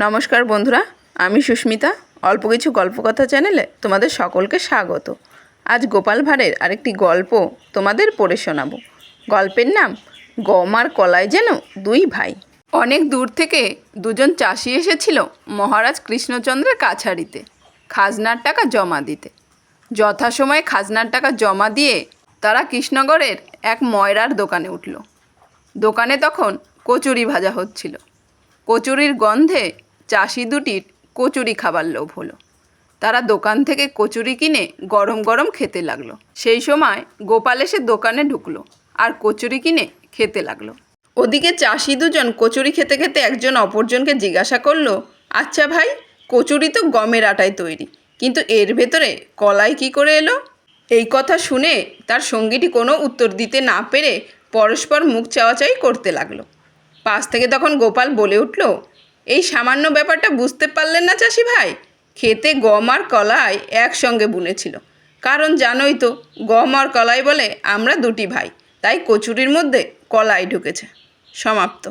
নমস্কার বন্ধুরা, আমি সুস্মিতা। অল্প কিছু গল্পকথা চ্যানেলে তোমাদের সকলকে স্বাগত। আজ গোপাল ভাঁড়ের আরেকটি গল্প তোমাদের পড়ে শোনাবো। গল্পের নাম, গম আর কলায় যেন দুই ভাই। অনেক দূর থেকে দুজন চাষি এসেছিল মহারাজ কৃষ্ণচন্দ্রের কাছারিতে খাজনার টাকা জমা দিতে। যথাসময়ে খাজনার টাকা জমা দিয়ে তারা কৃষ্ণগড়ের এক ময়রার দোকানে উঠল। দোকানে তখন কচুরি ভাজা হচ্ছিল। কচুরির গন্ধে চাষি দুটির কচুরি খাবার লোভ হলো। তারা দোকান থেকে কচুরি কিনে গরম গরম খেতে লাগল। সেই সময় গোপাল এসে দোকানে ঢুকলো আর কচুরি কিনে খেতে লাগল। ওদিকে চাষি দুজন কচুরি খেতে খেতে একজন অপরজনকে জিজ্ঞাসা করল আচ্ছা ভাই, কচুরি তো গমের আটায় তৈরি, কিন্তু এর ভেতরে কলাই কি করে এলো? এই কথা শুনে তার সঙ্গীটি কোনো উত্তর দিতে না পেরে পরস্পর মুখ চাওয়াচাই করতে লাগল। পাশ থেকে তখন গোপাল বলে উঠল এই সামান্য ব্যাপারটা বুঝতে পারলেন না চাষি ভাই? খেতে গম আর কলাই একসঙ্গে বুনেছিল। কারণ জানোই তো, গম আর কলাই বলে আমরা দুটি ভাই, তাই কচুরির মধ্যে কলাই ঢুকেছে। সমাপ্ত।